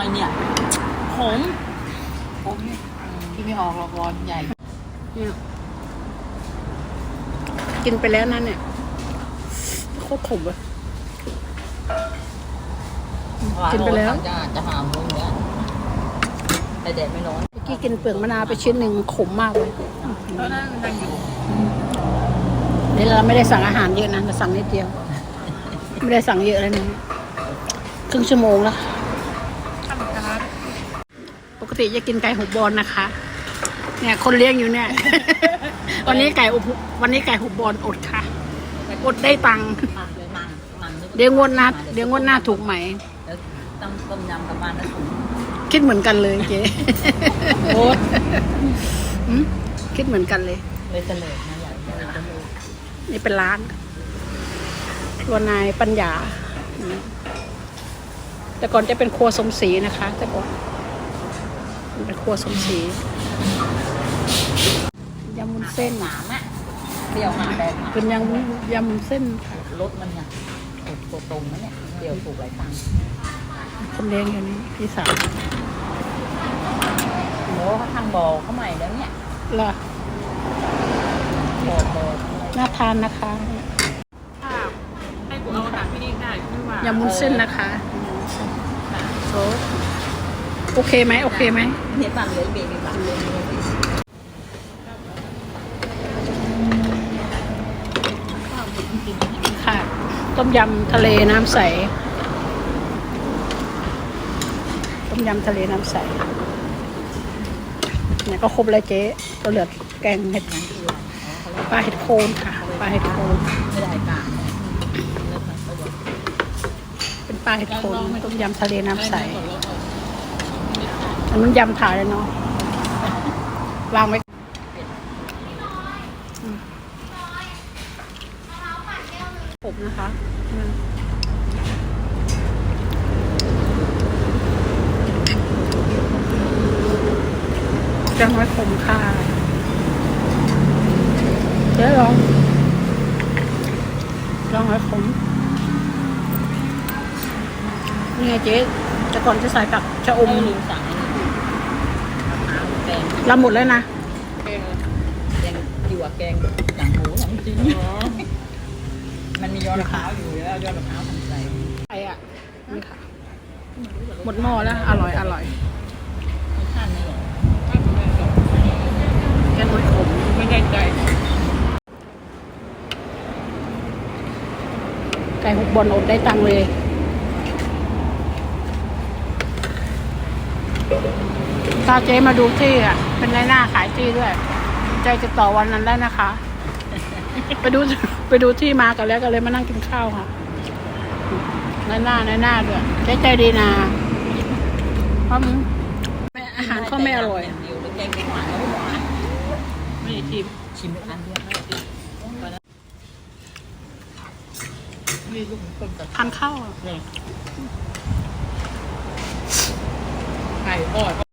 ไอเนี่ยขมผมที่ไม่ออกหรอกวอนใหญ่เนี่ยกินไปแล้วนั่นเนี่ยโคตรขมเลยกินไปแล้วจะจะหามลงเนี้ยแต่แดดไม่ร้อนเมื่อกี้กินเปลือกมะนาวไปชิ้นหนึ่งขมมากเลยเพราะนั่นมันนั่งอยู่เดี๋ยวเราไม่ได้สั่งอาหารเยอะนะเราสั่งนิดเดียว ไม่ได้สั่งเยอะเลยนะครึ่งชั่วโมงแล้ว ข้ามกระทะ ปก ติจะกินไก่หุบบอลนะคะ เนี่ยคนเลี้ยงอยู่เนี่ย วันนี้ไก่อุบวันนี้ไก่หุบบอลอดค่ะ อดได้ตังค์มันเลยมันมันนี่เดี๋ยวงวดหน้าเดี๋ยวงวดหน้าถูกไหมแล้วต้องต้มยำกับมันนะถุงคิดเหมือนกันเลยเจ๊โอ๊ตหืมคิดเหมือนกันเลย เลยเสลยนะอย่างนี้นะนี่เป็นร้านครัวนายปัญญาอืมแต่ก่อนจะเป็นครัวสมศรีนะคะ แต่ก่อน เป็นครัวสมศรียำมุนเส้นหนามอะเปรี้ยวมาแบบมาเป็นยำยำมุนเส้นค่ะรสมันเนี่ยถูกตัวตรงนะเนี่ยเปรี้ยวถูกหลายตังค์คนเลี้ยงอยู่นี่พี่สาวโอ้เขาทำบ่อเขาใหม่แล้วเนี่ยล่ะบ่อบ่อน่าทานนะคะถ้าให้กูเอาตักที่นี่ได้ไม่ว่ายำมุนเส้นนะคะโซด โอเคไหมโอเคไหมเนี่ยปั่นเลยเบบีปั่นเลยค่ะ ต้มยำทะเลน้ำใส ต้มยำทะเลน้ำใส เนี่ยก็ครบแล้วเจ๊ก็เหลือแกงเห็ดปลาเห็ดโคนค่ะ ปลาเห็ดโคนไม่ได้กลาเลิกมันก็เดี๋ยวเป็นปลาเห็ดโคนต้มยำทะเลน้ำใส อันนั้นยำถ่ายเลยเนาะวางไว้อืมผมนะคะอืมจังไว้ขมค่ะเจ๊ลอง ลองไว้ขมนี่ไงเจ๊แต่ก่อนจะใส่กับชะอมไม่ลืมสั่งไอ้นี่มะพร้าวแกงลำหมดแล้วนะเองแกงอยู่กับแกงหนังหมูหนังจีนมันมียอดมะพร้าวอยู่แล้วยอดมะพร้าวทำใส่ไออะนี่ค่ะ หมดหม้อแล้ว อร่อยอร่อยรสชาติไม่หรอกแกงหอยขมไม่ได้ใจไก่หุบบอลอดได้ตังค์เลยถ้าเจ๊มาดูที่อะ เป็นในหน้าขายที่ด้วย ใจจะต่อวันนั้นได้นะคะ ไปดูไปดูที่มากันแล้วก็เลยมานั่งกินข้าวค่ะในหน้าในหน้าด้วยเจ๊ใจดีนะเพราะมันอาหารก็ไม่อร่อยเจ้กงไม่หวานแล้วไม่หวานไม่ได้ชิมชิมอันเดียวทานข้าวไก่ทอด